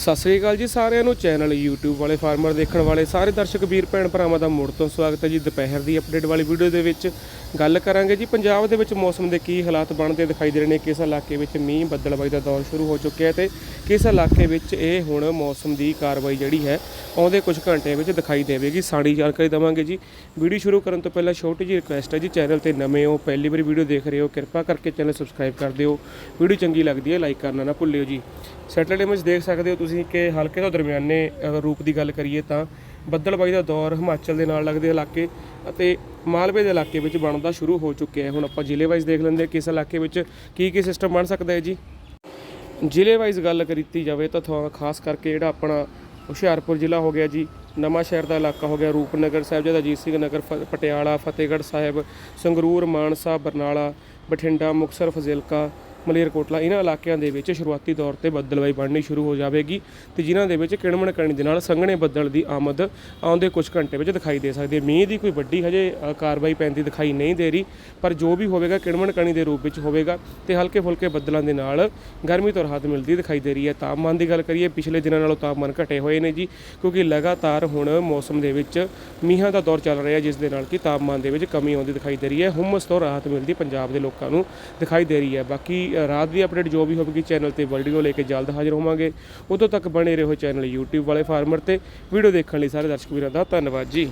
ਸਤਿ ਸ੍ਰੀ ਅਕਾਲ ਜੀ ਸਾਰਿਆਂ ਨੂੰ। ਚੈਨਲ YouTube ਵਾਲੇ ਫਾਰਮਰ ਦੇਖਣ ਵਾਲੇ, ਸਾਰੇ ਦਰਸ਼ਕ, ਵੀਰ ਭੈਣ ਭਰਾਵਾਂ ਦਾ ਮੁੜ ਤੋਂ ਸਵਾਗਤ ਹੈ ਜੀ। ਦੁਪਹਿਰ ਦੀ ਅਪਡੇਟ ਵਾਲੀ ਵੀਡੀਓ ਦੇ ਵਿੱਚ ਗੱਲ ਕਰਾਂਗੇ ਜੀ। ਪੰਜਾਬ ਦੇ ਵਿੱਚ ਮੌਸਮ ਦੇ ਕੀ ਹਾਲਾਤ ਬਣਦੇ ਦਿਖਾਈ ਦੇ ਰਹੇ ਨੇ। ਕਿਸ ਇਲਾਕੇ ਵਿੱਚ ਮੀਂਹ, ਬੱਦਲਬਾਈ ਦਾ ਦੌਰ ਸ਼ੁਰੂ ਹੋ ਚੁੱਕਿਆ ਹੈ ਤੇ ਕਿਸ ਇਲਾਕੇ ਵਿੱਚ ਇਹ ਹੁਣ ਮੌਸਮ ਦੀ ਕਾਰਵਾਈ ਜਿਹੜੀ ਹੈ, ਆਉਂਦੇ ਕੁਝ ਘੰਟਿਆਂ ਵਿੱਚ ਦਿਖਾਈ ਦੇਵੇਗੀ। ਸਾਰੀ ਜਾਣਕਾਰੀ ਦਵਾਂਗੇ ਜੀ। ਵੀਡੀਓ ਸ਼ੁਰੂ ਕਰਨ ਤੋਂ ਪਹਿਲਾਂ ਛੋਟੀ ਜਿਹੀ ਰਿਕੁਐਸਟ ਹੈ ਜੀ, ਚੈਨਲ ਤੇ ਨਵੇਂ ਹੋ, ਪਹਿਲੀ ਵਾਰੀ ਵੀਡੀਓ ਦੇਖ ਰਹੇ ਹੋ, ਕਿਰਪਾ ਕਰਕੇ ਚੈਨਲ ਸਬਸਕ੍ਰਾਈਬ ਕਰ ਦਿਓ। ਵੀਡੀਓ ਚੰਗੀ ਲੱਗਦੀ ਹੈ ਲਾਈਕ ਕਰਨਾ ਨਾ ਭੁੱਲਿਓ ਜੀ। ਸੈਟਲਡ ਇਮੇਜ ਦੇਖ ਸਕਦੇ ਹੋ ਤੁਸੀਂ ਕਿ ਹਲਕੇ ਤੋਂ ਦਰਮਿਆਨੇ ਰੂਪ ਦੀ ਗੱਲ ਕਰੀਏ ਤਾਂ ਬੱਦਲਬਾਈ ਦਾ ਦੌਰ ਹਿਮਾਚਲ ਦੇ ਨਾਲ ਲੱਗਦੇ ਇਲਾਕੇ ਅਤੇ ਮਾਲਵੇ ਦੇ ਇਲਾਕੇ ਵਿੱਚ ਬਣਦਾ ਸ਼ੁਰੂ ਹੋ ਚੁੱਕਿਆ ਹੈ। ਹੁਣ ਆਪਾਂ ਜ਼ਿਲ੍ਹੇ ਵਾਈਜ਼ ਦੇਖ ਲੈਂਦੇ ਹਾਂ ਕਿਸ ਇਲਾਕੇ ਵਿੱਚ ਕੀ ਕੀ ਸਿਸਟਮ ਬਣ ਸਕਦਾ ਹੈ ਜੀ। ਜ਼ਿਲ੍ਹੇ ਵਾਈਜ਼ ਗੱਲ ਕੀਤੀ ਜਾਵੇ ਤਾਂ ਥੋੜਾ ਖਾਸ ਕਰਕੇ ਜਿਹੜਾ ਆਪਣਾ ਹੁਸ਼ਿਆਰਪੁਰ ਜ਼ਿਲ੍ਹਾ ਹੋ ਗਿਆ ਜੀ, ਨਵਾਂ ਸ਼ਹਿਰ ਦਾ ਇਲਾਕਾ ਹੋ ਗਿਆ, ਰੂਪਨਗਰ ਸਾਹਿਬਜ਼ਾਦਾ ਅਜੀਤ ਸਿੰਘ ਨਗਰ, ਫ- ਪਟਿਆਲਾ, ਫਤਿਹਗੜ੍ਹ ਸਾਹਿਬ, ਸੰਗਰੂਰ, ਮਾਨਸਾ, ਬਰਨਾਲਾ, ਬਠਿੰਡਾ, ਮੁਕਤਸਰ, ਫਜ਼ਿਲਕਾ ਮਲੇਰਕੋਟਲਾ, ਇਹਨਾਂ ਇਲਾਕਿਆਂ ਦੇ ਵਿੱਚ ਸ਼ੁਰੂਆਤੀ ਤੌਰ ਤੇ ਬੱਦਲਵਾਈ ਬਣਨੀ ਸ਼ੁਰੂ ਹੋ ਜਾਵੇਗੀ ਤੇ ਜਿਨ੍ਹਾਂ ਦੇ ਵਿੱਚ ਕਿਣਮਣ ਕਣੀ ਦੇ ਨਾਲ ਸੰਘਣੇ ਬੱਦਲ ਦੀ ਆਮਦ ਆਉਂਦੇ ਕੁਝ ਘੰਟੇ ਵਿੱਚ ਦਿਖਾਈ ਦੇ ਸਕਦੀ ਹੈ। ਮੀਂਹ ਦੀ ਕੋਈ ਵੱਡੀ ਹਜੇ ਕਾਰਵਾਈ ਪੈਂਦੀ ਦਿਖਾਈ ਨਹੀਂ ਦੇ ਰਹੀ, ਪਰ ਜੋ ਵੀ ਹੋਵੇਗਾ, ਕਿਣਮਣ ਕਣੀ ਦੇ ਰੂਪ ਵਿੱਚ ਹੋਵੇਗਾ ਤੇ ਹਲਕੇ ਫੁਲਕੇ ਬੱਦਲਾਂ ਦੇ ਨਾਲ ਗਰਮੀ ਤੋਂ ਰਾਹਤ ਮਿਲਦੀ ਦਿਖਾਈ ਦੇ ਰਹੀ ਹੈ। ਤਾਪਮਾਨ ਦੀ ਗੱਲ ਕਰੀਏ, ਪਿਛਲੇ ਦਿਨਾਂ ਨਾਲੋਂ ਤਾਪਮਾਨ ਘਟੇ ਹੋਏ ਨੇ ਜੀ, ਕਿਉਂਕਿ ਲਗਾਤਾਰ ਹੁਣ ਮੌਸਮ ਦੇ ਵਿੱਚ ਮੀਂਹਾਂ ਦਾ ਦੌਰ ਚੱਲ ਰਿਹਾ ਜਿਸ ਦੇ ਨਾਲ ਕਿ ਤਾਪਮਾਨ ਦੇ ਵਿੱਚ ਕਮੀ ਆਉਂਦੀ ਦਿਖਾਈ ਦੇ ਰਹੀ ਹੈ। ਹੁਮਸ ਤੋਂ ਰਾਹਤ ਮਿਲਦੀ ਪੰਜਾਬ ਦੇ ਲੋਕਾਂ ਨੂੰ ਦਿਖਾਈ ਦੇ ਰਹੀ ਹੈ। ਬਾਕੀ ਰਾਤ ਦੀ ਅਪਡੇਟ ਜੋ ਵੀ ਹੋਵੇਗੀ ਚੈਨਲ ਤੇ ਵੀਡੀਓ ਲੈ ਕੇ ਜਲਦ ਹਾਜ਼ਰ ਹੋਵਾਂਗੇ। ਉਦੋਂ ਤੱਕ ਬਣੇ ਰਹੋ ਚੈਨਲ YouTube ਵਾਲੇ ਫਾਰਮਰ ਤੇ। ਵੀਡੀਓ ਦੇਖਣ ਲਈ ਸਾਰੇ ਦਰਸ਼ਕ ਵੀਰਾਂ ਦਾ ਧੰਨਵਾਦ ਜੀ।